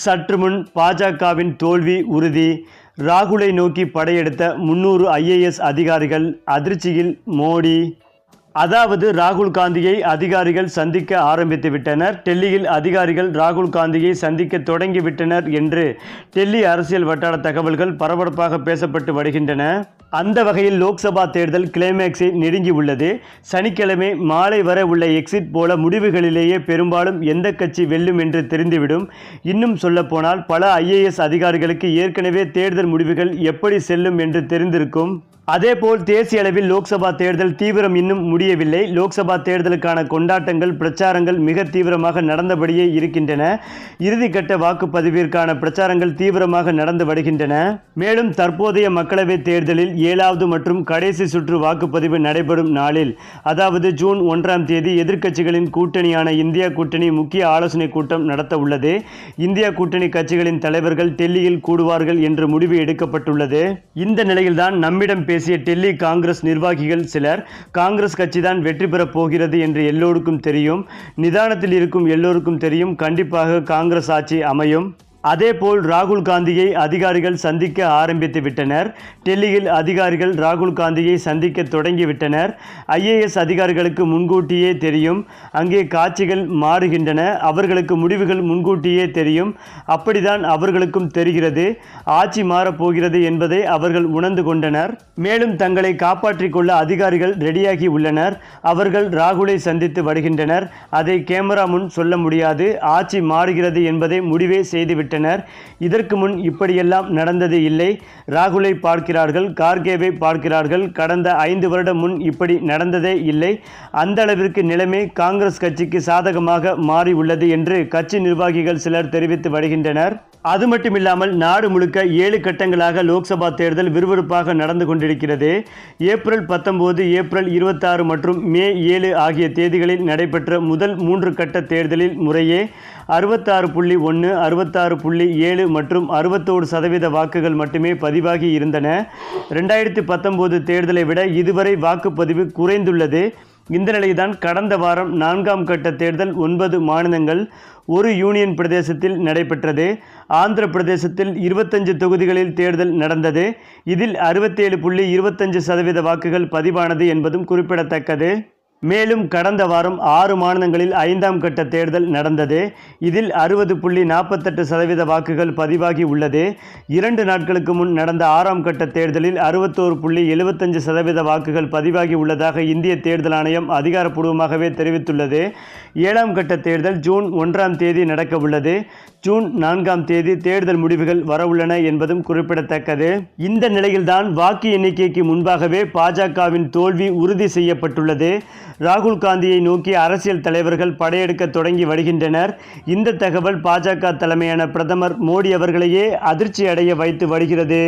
சற்று முன் பாஜகவின் தோல்வி உறுதி. ராகுலை நோக்கி படையெடுத்த முன்னூறு ஐஏஎஸ் அதிகாரிகள் அதிர்ச்சியில் மோடி. அதாவது ராகுல் காந்தியை அதிகாரிகள் சந்திக்க ஆரம்பித்து விட்டனர். டெல்லியில் அதிகாரிகள் ராகுல் காந்தியை சந்திக்க தொடங்கிவிட்டனர் என்று டெல்லி அரசியல் வட்டார தகவல்கள் பரபரப்பாக பேசப்பட்டு வருகின்றன. அந்த வகையில் லோக்சபா தேர்தல் கிளைமேக்ஸை நெருங்கி உள்ளது. சனிக்கிழமை மாலை வர உள்ள எக்ஸிட் போல முடிவுகளிலேயே பெரும்பாலும் எந்த கட்சி வெல்லும் என்று தெரிந்துவிடும். இன்னும் சொல்லப்போனால் பல ஐஏஎஸ் அதிகாரிகளுக்கு ஏற்கனவே தேர்தல் முடிவுகள் எப்படி செல்லும் என்று தெரிந்திருக்கும். அதேபோல் தேசிய அளவில் லோக்சபா தேர்தல் தீவிரம் இன்னும் முடியவில்லை. லோக்சபா தேர்தலுக்கான கொண்டாட்டங்கள் பிரச்சாரங்கள் மிக தீவிரமாக நடந்தபடியே இருக்கின்றன. இறுதிக்கட்ட வாக்குப்பதிவிற்கான பிரச்சாரங்கள் தீவிரமாக நடந்து வருகின்றன. மேலும் தற்போதைய மக்களவைத் தேர்தலில் ஏழாவது மற்றும் கடைசி சுற்று வாக்குப்பதிவு நடைபெறும் நாளில் அதாவது ஜூன் ஒன்றாம் தேதி எதிர்க்கட்சிகளின் கூட்டணியான இந்தியா கூட்டணி முக்கிய ஆலோசனை கூட்டம் நடத்த உள்ளது. இந்தியா கூட்டணி கட்சிகளின் தலைவர்கள் டெல்லியில் கூடுவார்கள் என்று முடிவு எடுக்கப்பட்டுள்ளது. இந்த நிலையில்தான் நம்மிடம் பேசிய டெல்லி காங்கிரஸ் நிர்வாகிகள் சிலர் காங்கிரஸ் கட்சிதான் வெற்றி பெறப் போகிறது என்று எல்லோருக்கும் தெரியும். நிதானத்தில் இருக்கும் எல்லோருக்கும் தெரியும். கண்டிப்பாக காங்கிரஸ் ஆட்சி அமையும். அதேபோல் ராகுல் காந்தியை அதிகாரிகள் சந்திக்க ஆரம்பித்து விட்டனர். டெல்லியில் அதிகாரிகள் ராகுல் காந்தியை சந்திக்க தொடங்கிவிட்டனர் ஐஏஎஸ் அதிகாரிகளுக்கு முன்கூட்டியே தெரியும். அங்கே காட்சிகள் மாறுகின்றன. அவர்களுக்கு முடிவுகள் முன்கூட்டியே தெரியும். அப்படிதான் அவர்களுக்கும் தெரிகிறது. ஆட்சி மாறப்போகிறது என்பதை அவர்கள் உணர்ந்து கொண்டனர். மேலும் தங்களை காப்பாற்றிக் கொள்ள அதிகாரிகள் ரெடியாகி உள்ளனர். அவர்கள் ராகுலை சந்தித்து வருகின்றனர். அதை கேமரா முன் சொல்ல முடியாது. ஆட்சி மாறுகிறது என்பதை முடிவே செய்துவிட்டனர். இதற்கு முன் இப்படியெல்லாம் நடந்தது இல்லை. ராகுலை பார்க்கிறார்கள் கார்கேவை பார்க்கிறார்கள். கடந்த ஐந்து வருடம் முன் இப்படி நடந்ததே இல்லை. அந்த அளவிற்கு நிலைமை காங்கிரஸ் கட்சிக்கு சாதகமாக மாறி உள்ளது என்று கட்சி நிர்வாகிகள் சிலர் தெரிவித்து வருகின்றனர். அது மட்டுமில்லாமல் நாடு முழுக்க ஏழு கட்டங்களாக லோக்சபா தேர்தல் விறுவிறுப்பாக நடந்து கொண்டிருக்கிறது. ஏப்ரல் பத்தொன்பது ஏப்ரல் இருபத்தாறு மற்றும் மே ஏழு ஆகிய தேதிகளில் நடைபெற்ற முதல் மூன்று கட்ட தேர்தலில் முறையே அறுபத்தாறு புள்ளி ஒன்று அறுபத்தாறு புள்ளி ஏழு மற்றும் அறுபத்தோரு சதவீத வாக்குகள் மட்டுமே பதிவாகி இருந்தன. ரெண்டாயிரத்தி பத்தொம்போது தேர்தலை விட இதுவரை வாக்குப்பதிவு குறைந்துள்ளது. இந்த நிலையில்தான் கடந்த வாரம் நான்காம் கட்ட தேர்தல் ஒன்பது மாநிலங்கள் ஒரு யூனியன் பிரதேசத்தில் நடைபெற்றது. ஆந்திர பிரதேசத்தில் இருபத்தஞ்சு தொகுதிகளில் தேர்தல் நடந்தது. இதில் அறுபத்தேழு புள்ளி இருபத்தஞ்சு சதவீத வாக்குகள் பதிவானது என்பதும் குறிப்பிடத்தக்கது. மேலும் கடந்த வாரம் ஆறு மாநிலங்களில் ஐந்தாம் கட்ட தேர்தல் நடந்தது. இதில் அறுபது புள்ளி நாற்பத்தெட்டு சதவீத வாக்குகள் பதிவாகி உள்ளது. இரண்டு நாட்களுக்கு முன் நடந்த ஆறாம் கட்ட தேர்தலில் அறுபத்தோரு புள்ளி எழுபத்தஞ்சு சதவீத வாக்குகள் பதிவாகி உள்ளதாக இந்திய தேர்தல் ஆணையம் அதிகாரப்பூர்வமாகவே தெரிவித்துள்ளது. ஏழாம் கட்ட தேர்தல் ஜூன் ஒன்றாம் தேதி நடக்க உள்ளது. ஜூன் நான்காம் தேதி தேர்தல் முடிவுகள் வரவுள்ளன என்பதும் குறிப்பிடத்தக்கது. இந்த நிலையில்தான் வாக்கு எண்ணிக்கைக்கு முன்பாகவே பாஜகவின் தோல்வி உறுதி செய்யப்பட்டுள்ளது. ராகுல் காந்தியை நோக்கி அரசியல் தலைவர்கள் படையெடுக்க தொடங்கி வருகின்றனர். இந்த தகவல் பாஜக தலைமையான பிரதமர் மோடி அவர்களையே அதிர்ச்சி அடைய வைத்து வருகிறது.